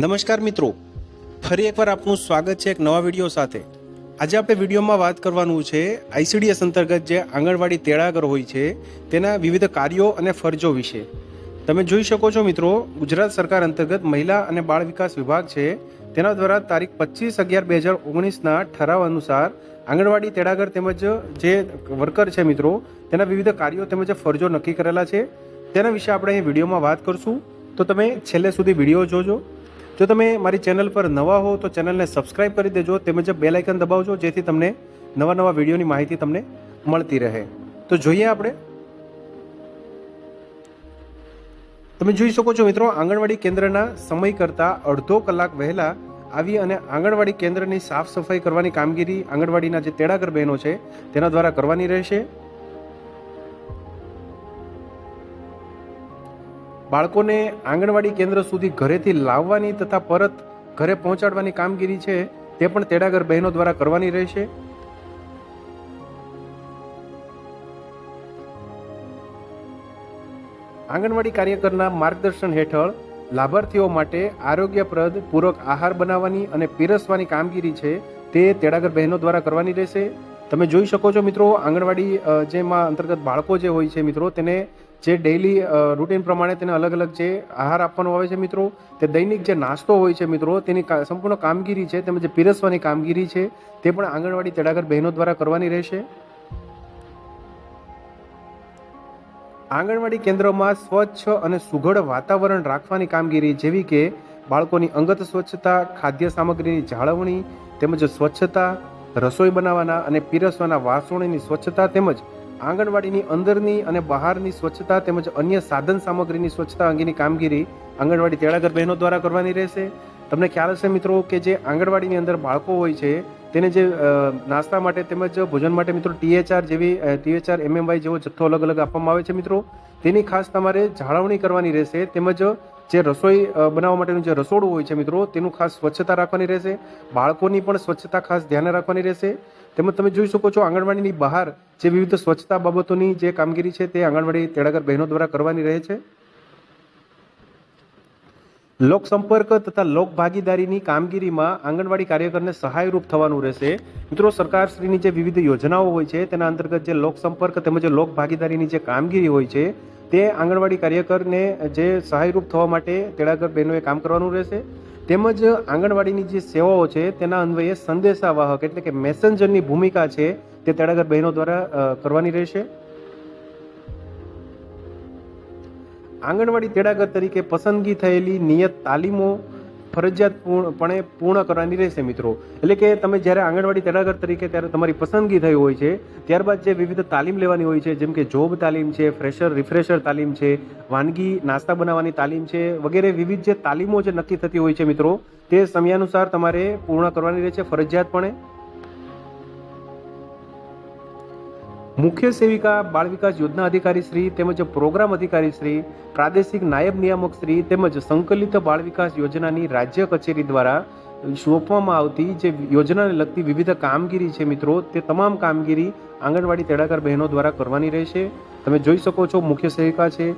નમસ્કાર મિત્રો. ફરી એકવાર આપનું સ્વાગત છે એક નવા વીડિયો સાથે. આજે આપણે વિડીયોમાં વાત કરવાનું છે આઈસીડીએસ અંતર્ગત જે આંગણવાડી તેડાગર હોય છે, તેના વિવિધ કાર્યો અને ફરજો વિશે. તમે જોઈ શકો છો મિત્રો, ગુજરાત સરકાર અંતર્ગત મહિલા અને બાળ વિકાસ વિભાગ છે, તેના દ્વારા તારીખ પચીસ અગિયાર બે હજાર ઓગણીસના ઠરાવ અનુસાર આંગણવાડી તેડાગર તેમજ જે વર્કર છે મિત્રો, તેના વિવિધ કાર્યો તેમજ ફરજો નક્કી કરેલા છે. તેના વિશે આપણે અહીં વિડીયોમાં વાત કરશું. તો તમે છેલ્લે સુધી વીડિયો જોજો. જો તમે મારી ચેનલ પર નવા હો, તો ચેનલને સબસ્ક્રાઇબ કરી દેજો, તેમજ બેલ આઇકન દબાવજો, જેથી તમને નવા નવા વિડીયોની માહિતી તમને મળતી રહે. તો જોઈએ આપણે. તમે જોઈ શકો છો મિત્રો, આંગણવાડી કેન્દ્રના સમય કરતાં અડધો કલાક વહેલા આવી અને આંગણવાડી કેન્દ્રની સાફ સફાઈ કરવાની કામગીરી આંગણવાડીના જે તેડાગર બહેનો છે, તેના દ્વારા કરવાની રહેશે. બાળકોને આંગણવાડી કેન્દ્ર સુધી ઘરેથી લાવવાની તથા પરત ઘરે પહોંચાડવાની કામગીરી છે, તે પણ તેડાગર બહેનો દ્વારા કરવાની રહેશે. આંગણવાડી કાર્યકરના માર્ગદર્શન હેઠળ લાભાર્થીઓ માટે આરોગ્યપ્રદ પૂરક આહાર બનાવવાની અને પીરસવાની કામગીરી છે, તે તેડાગર બહેનો દ્વારા કરવાની રહેશે. તમે જોઈ શકો છો મિત્રો, આંગણવાડી જેમાં અંતર્ગત બાળકો જે હોય છે મિત્રો, તેને જે ડેઇલી રૂટીન પ્રમાણે તેને અલગ અલગ જે આહાર આપવાનો આવે છે મિત્રો, તે દૈનિક જે નાસ્તો હોય છે મિત્રો, તેની સંપૂર્ણ કામગીરી છે, તેમજ જે પીરસવાની કામગીરી છે, તે પણ આંગણવાડી તેડાગર બહેનો દ્વારા કરવાની રહેશે. આંગણવાડી કેન્દ્રમાં સ્વચ્છ અને સુઘડ વાતાવરણ રાખવાની કામગીરી, જેવી કે બાળકોની અંગત સ્વચ્છતા, ખાદ્ય સામગ્રીની જાળવણી, તેમજ સ્વચ્છતા, રસોઈ બનાવવાના અને પીરસવાના વાસણોની સ્વચ્છતા, તેમજ આંગણવાડીની અંદરની અને બહારની સ્વચ્છતા તેમજ અન્ય સાધન સામગ્રીની સ્વચ્છતા અંગેની કામગીરી આંગણવાડી તેડાગર બહેનો દ્વારા કરવાની રહેશે. તમને ખ્યાલ હશે મિત્રો કે જે આંગણવાડીની અંદર બાળકો હોય છે, તેને જે નાસ્તા માટે તેમજ ભોજન માટે મિત્રો ટીએચઆર જેવી ટીએચઆર એમએમવાય જેવો જથ્થો અલગ અલગ આપવામાં આવે છે મિત્રો. તેની ખાસ તમારે જાળવણી કરવાની રહેશે તેમજ જે રસોઈ બનાવવા માટેનું જે રસોડું હોય છે મિત્રો, તેનું ખાસ સ્વચ્છતા રાખવાની રહેશે. બાળકોની પણ સ્વચ્છતા ખાસ ધ્યાને રાખવાની રહેશે. તેમજ તમે જોઈ શકો છો આંગણવાડીની બહાર જે વિવિધ સ્વચ્છતા બાબતોની જે કામગીરી છે તે આંગણવાડી તેડાગર બહેનો દ્વારા કરવાની રહે છે. લોકસંપર્ક તથા લોક ભાગીદારીની કામગીરીમાં આંગણવાડી કાર્યકરને સહાયરૂપ થવાનું રહેશે. મિત્રો, સરકારશ્રીની જે વિવિધ યોજનાઓ હોય છે, તેના અંતર્ગત જે લોકસંપર્ક તેમજ લોક ભાગીદારીની જે કામગીરી હોય છે, તે આંગણવાડી કાર્યકરને જે સહાયરૂપ થવા માટે તેડાગર બહેનોએ કામ કરવાનું રહેશે. તેમજ આંગણવાડીની જે સેવાઓ છે, તેના અન્વયે સંદેશાવાહક એટલે કે મેસેન્જરની ભૂમિકા છે, તે તેડાગર બહેનો દ્વારા કરવાની રહેશે. આંગણવાડી તેડાગર તરીકે પસંદગી થયેલી નિયત તાલીમો ફરજિયાત પૂર્ણપણે પૂર્ણ કરવાની રહેશે મિત્રો. એટલે કે તમે જ્યારે આંગણવાડી તેડાગર તરીકે ત્યારે તમારી પસંદગી થઈ હોય છે, ત્યારબાદ જે વિવિધ તાલીમ લેવાની હોય છે, જેમ કે જોબ તાલીમ છે, ફ્રેશર, રિફ્રેશર તાલીમ છે, વાનગી, નાસ્તા બનાવવાની તાલીમ છે, વગેરે વિવિધ જે તાલીમો જે નક્કી થતી હોય છે મિત્રો, તે સમયાનુસાર તમારે પૂર્ણ કરવાની રહે છે ફરજિયાતપણે. મુખ્ય સેવિકા બાળ વિકાસ યોજના અધિકારી શ્રી તેમજ પ્રોગ્રામ અધિકારી શ્રી પ્રાદેશિક નાયબ નિયામક શ્રી તેમજ સંકલિત બાળ વિકાસ યોજનાની રાજ્ય કચેરી દ્વારા સોંપવામાં આવતી જે યોજનાને લગતી વિવિધ કામગીરી છે મિત્રો, તે તમામ કામગીરી આંગણવાડી તેડાગર બહેનો દ્વારા કરવાની રહેશે. તમે જોઈ શકો છો મુખ્ય સેવિકા છે,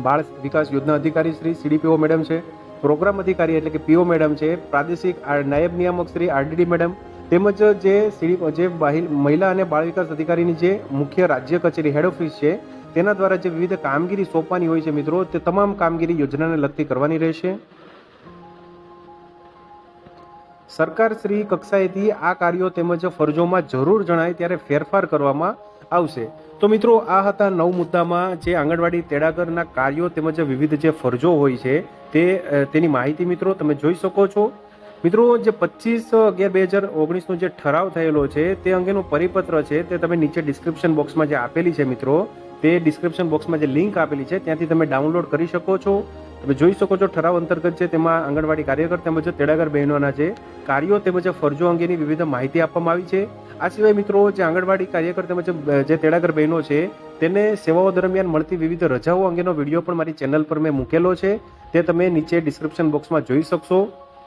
બાળ વિકાસ યોજના અધિકારી શ્રી, સીડીપીઓ મેડમ છે, પ્રોગ્રામ અધિકારી એટલે કે પીઓ મેડમ છે, પ્રાદેશિક નાયબ નિયામક શ્રી, આરડીડી મેડમ તેમજ જે સીડી જે મહિલા અને બાળ વિકાસ અધિકારીની જે મુખ્ય રાજ્ય કચેરી હેડ ઓફિસ છે, તેના દ્વારા જે વિવિધ કામગીરી સોંપવાની હોય છે મિત્રો, તે તમામ કામગીરી યોજનાને લગતી કરવાની રહેશે. સરકાર શ્રી કક્ષાએથી આ કાર્યો તેમજ ફરજોમાં જરૂર જણાય ત્યારે ફેરફાર કરવામાં આવશે. તો મિત્રો, આ હતા નવ મુદ્દામાં જે આંગણવાડી તેડાગરના કાર્યો તેમજ વિવિધ જે ફરજો હોય છે, તે તેની માહિતી મિત્રો તમે જોઈ શકો છો. મિત્રો, જે પચીસ અગિયાર બે હજાર ઓગણીસનો જે ઠરાવ થયેલો છે, તે અંગેનો પરિપત્ર છે, તે તમે નીચે ડિસ્ક્રિપ્શન બોક્સમાં જે આપેલી છે મિત્રો, તે ડિસ્ક્રિપ્શન બોક્સમાં જે લિંક આપેલી છે, ત્યાંથી તમે ડાઉનલોડ કરી શકો છો. તમે જોઈ શકો છો ઠરાવ અંતર્ગત છે, તેમાં આંગણવાડી કાર્યકર તેમજ તેડાગર બહેનોના જે કાર્યો તેમજ ફરજો અંગેની વિવિધ માહિતી આપવામાં આવી છે. આ સિવાય મિત્રો, જે આંગણવાડી કાર્યકર તેમજ જે તેડાગર બહેનો છે, તેને સેવાઓ દરમિયાન મળતી વિવિધ રજાઓ અંગેનો વીડિયો પણ મારી ચેનલ પર મેં મૂકેલો છે. તે તમે નીચે ડિસ્ક્રિપ્શન બોક્સમાં જોઈ શકશો.